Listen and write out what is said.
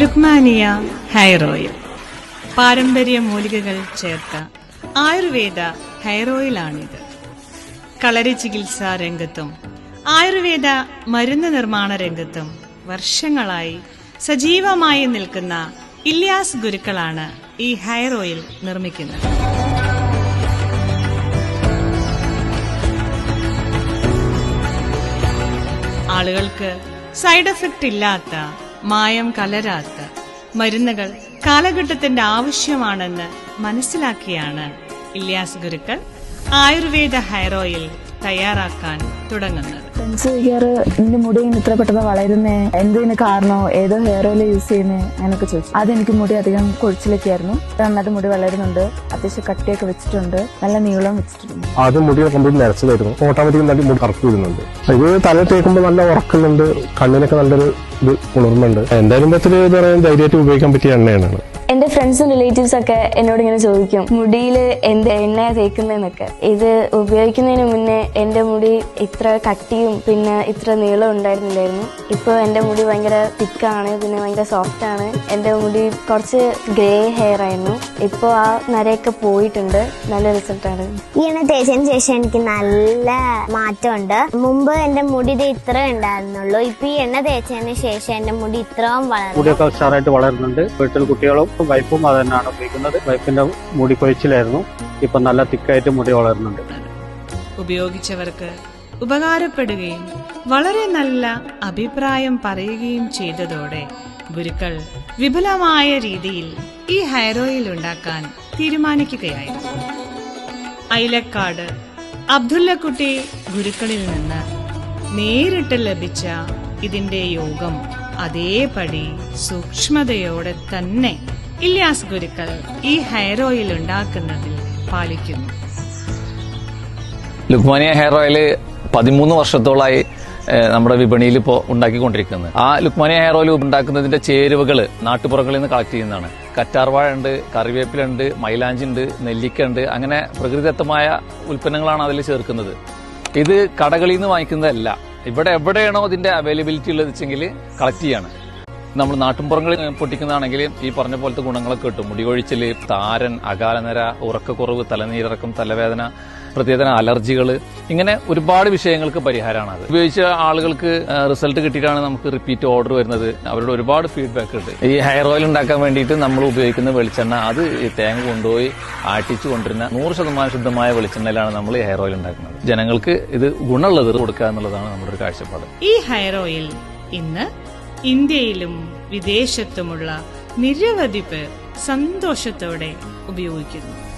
ലുക്മാനിയ hair oil പാരമ്പര്യ മൂലികകൾ ചേർത്ത Ayurveda hair ഓയിലാണിത് കളരി ചികിത്സാ രംഗത്തും ആയുർവേദ മരുന്ന് നിർമ്മാണ രംഗത്തും വർഷങ്ങളായി സജീവമായി നിൽക്കുന്ന ഇല്യാസ് ഗുരുക്കളാണ് ഈ ഹെയർ ഓയിൽ നിർമ്മിക്കുന്നത്. ആളുകൾക്ക് സൈഡ് എഫക്റ്റ് ഇല്ലാത്ത മായം കലരാത്ത മരുന്നുകൾ കാലഘട്ടത്തിന്റെ ആവശ്യമാണെന്ന് മനസ്സിലാക്കിയാണ് ഇല്യാസ് ഗുരുക്കൾ ആയുർവേദ ഹെയർ ഓയിൽ തയ്യാറാക്കാൻ തുടങ്ങുന്നത്. ഫ്രണ്ട്സ് നിന്റെ മുടി ഇത്ര പെട്ടെന്ന് വളരുന്നേ? എന്തിന് കാരണോ? ഏതോ ഹെയർ ഓയിൽ യൂസ് ചെയ്യുന്നേ? അങ്ങനെയൊക്കെ ചോദിച്ചു. അതെനിക്ക് എനിക്ക് മുടി അധികം കൊഴിച്ചിലൊക്കെയായിരുന്നു. നന്നായിട്ട് മുടി വളരുന്നുണ്ട്. അത്യാവശ്യം കട്ടിയൊക്കെ വെച്ചിട്ടുണ്ട്. നല്ല നീളം വെച്ചിട്ടുണ്ട്. ആദ്യം മുടി കംപ്ലീറ്റ് നരച്ചതായിരുന്നു. ഓട്ടോമാറ്റിക് നല്ല മുടി കറക്റ്റ് വരുന്നുണ്ട്. ഇത് തല തേക്കുമ്പോൾ നല്ല ഉറക്കുന്നുണ്ട് കണ്ണിനൊക്കെ നല്ലൊരു ഇത് ഉണർന്നുണ്ട്. എന്തായാലും പറയാൻ ധൈര്യമായിട്ട് ഉപയോഗിക്കാൻ പറ്റിയ എണ്ണയാണ്. എന്റെ ഫ്രണ്ട്സും റിലേറ്റീവ്സ് ഒക്കെ എന്നോട് ഇങ്ങനെ ചോദിക്കും മുടിയിൽ എന്ത് എണ്ണ തേക്കുന്നതെന്നൊക്കെ? ഇത് ഉപയോഗിക്കുന്നതിന് മുന്നേ എന്റെ മുടി ഇത്ര കട്ടിയും പിന്നെ ഇത്ര നീളം ഉണ്ടായിരുന്നില്ലായിരുന്നു. ഇപ്പോൾ എന്റെ മുടി ഭയങ്കര തിക്കാണ് പിന്നെ ഭയങ്കര സോഫ്റ്റ് ആണ്. എന്റെ മുടി കുറച്ച് ഗ്രേ ഹെയർ ആയിരുന്നു. ഇപ്പോൾ ആ നരയൊക്കെ പോയിട്ടുണ്ട്. നല്ല റിസൾട്ടാണ് ഈ എണ്ണ തേച്ചതിന് ശേഷം എനിക്ക് നല്ല മാറ്റമുണ്ട്. മുമ്പ് എന്റെ മുടി ഇത് ഇത്ര ഉണ്ടായിരുന്നുള്ളൂ. ഇപ്പൊ ഈ എണ്ണ തേച്ചതിന് ശേഷം എന്റെ മുടി ഇത്രയും വളർന്നു. മുടിയൊക്കെ ഉഷാറായിട്ട് വളരുന്നുണ്ട്. വീട്ടിൽ കുട്ടികളും വൈഫും അത് തന്നെയാണ് ഉപയോഗിക്കുന്നത്. വൈഫിന്റെ മുടി കൊഴിച്ചിലായിരുന്നു. ഇപ്പൊ നല്ല തിക്കായിട്ട് മുടി വളരുന്നുണ്ട്. ഉപയോഗിച്ചവർക്ക് ഉപകാരപ്പെടുകയും വളരെ നല്ല അഭിപ്രായം പറയുകയും ചെയ്തതോടെ ഗുരുക്കൾ വിപുലമായ രീതിയിൽ ഈ ഹെയർ ഓയിൽ ഉണ്ടാക്കാൻ തീരുമാനിക്കുകയായിരുന്നു. ഐലക്കാട് അബ്ദുല്ലക്കുട്ടി ഗുരുക്കളിൽ നിന്ന് നേരിട്ട് ലഭിച്ച ഇതിന്റെ യോഗം അതേപടി സൂക്ഷ്മതയോടെ തന്നെ ഇല്യാസ് ഗുരുക്കൾ ഈ ഹെയർ ഓയിൽ ഉണ്ടാക്കുന്നതിൽ പാലിക്കുന്നു. ലുക്മാനിയ ഹെയർ ഓയിൽ പതിമൂന്ന് വർഷത്തോളമായി നമ്മുടെ വിപണിയിൽ ഇപ്പോൾ ഉണ്ടാക്കിക്കൊണ്ടിരിക്കുന്നത്. ആ ലുക്മാനിയ ഹെയർ ഓയിൽ ഉണ്ടാക്കുന്നതിന്റെ ചേരുവകൾ നാട്ടുപുറങ്ങളിൽ നിന്ന് കളക്ട് ചെയ്യുന്നതാണ്. കറ്റാർവാഴ ഉണ്ട് കറിവേപ്പിലുണ്ട് മൈലാഞ്ചി ഉണ്ട് നെല്ലിക്ക ഉണ്ട് അങ്ങനെ പ്രകൃതിദത്തമായ ഉൽപ്പന്നങ്ങളാണ് അതിൽ ചേർക്കുന്നത്. ഇത് കടകളിൽ നിന്ന് വാങ്ങിക്കുന്നതല്ല ഇവിടെ എവിടെയാണോ ഇതിന്റെ അവൈലബിലിറ്റി ഉള്ളത് വെച്ചെങ്കിൽ കളക്ട് ചെയ്യാണ്. നമ്മൾ നാട്ടുംപുറങ്ങളിൽ പൊട്ടിക്കുന്നതാണെങ്കിൽ ഈ പറഞ്ഞ പോലത്തെ ഗുണങ്ങളൊക്കെ കിട്ടും. മുടികൊഴിച്ചിൽ താരൻ അകാലനര ഉറക്കക്കുറവ് തലനീരിറക്കം തലവേദന പ്രത്യേകതര അലർജികൾ ഇങ്ങനെ ഒരുപാട് വിഷയങ്ങൾക്ക് പരിഹാരമാണ് അത്. ഉപയോഗിച്ച ആളുകൾക്ക് റിസൾട്ട് കിട്ടിയിട്ടാണ് നമുക്ക് റിപ്പീറ്റ് ഓർഡർ വരുന്നത്. അവരുടെ ഒരുപാട് ഫീഡ്ബാക്ക് ഉണ്ട്. ഈ ഹെയർ ഓയിൽ ഉണ്ടാക്കാൻ വേണ്ടിയിട്ട് നമ്മൾ ഉപയോഗിക്കുന്ന വെളിച്ചെണ്ണ അത് തേങ്ങ കൊണ്ടുപോയി ആട്ടിച്ചു കൊണ്ടിരുന്ന നൂറ് ശതമാനം ശുദ്ധമായ വെളിച്ചെണ്ണയിലാണ് നമ്മൾ ഈ ഹെയർ ഓയിൽ ഉണ്ടാക്കുന്നത്. ജനങ്ങൾക്ക് ഇത് ഗുണമുള്ളത് കൊടുക്കുക എന്നുള്ളതാണ് നമ്മുടെ ഒരു കാഴ്ചപ്പാട്. ഈ ഹെയർ ഓയിൽ ഇന്ന് ഇന്ത്യയിലും വിദേശത്തുമുള്ള നിരവധി പേർ സന്തോഷത്തോടെ ഉപയോഗിക്കുന്നു.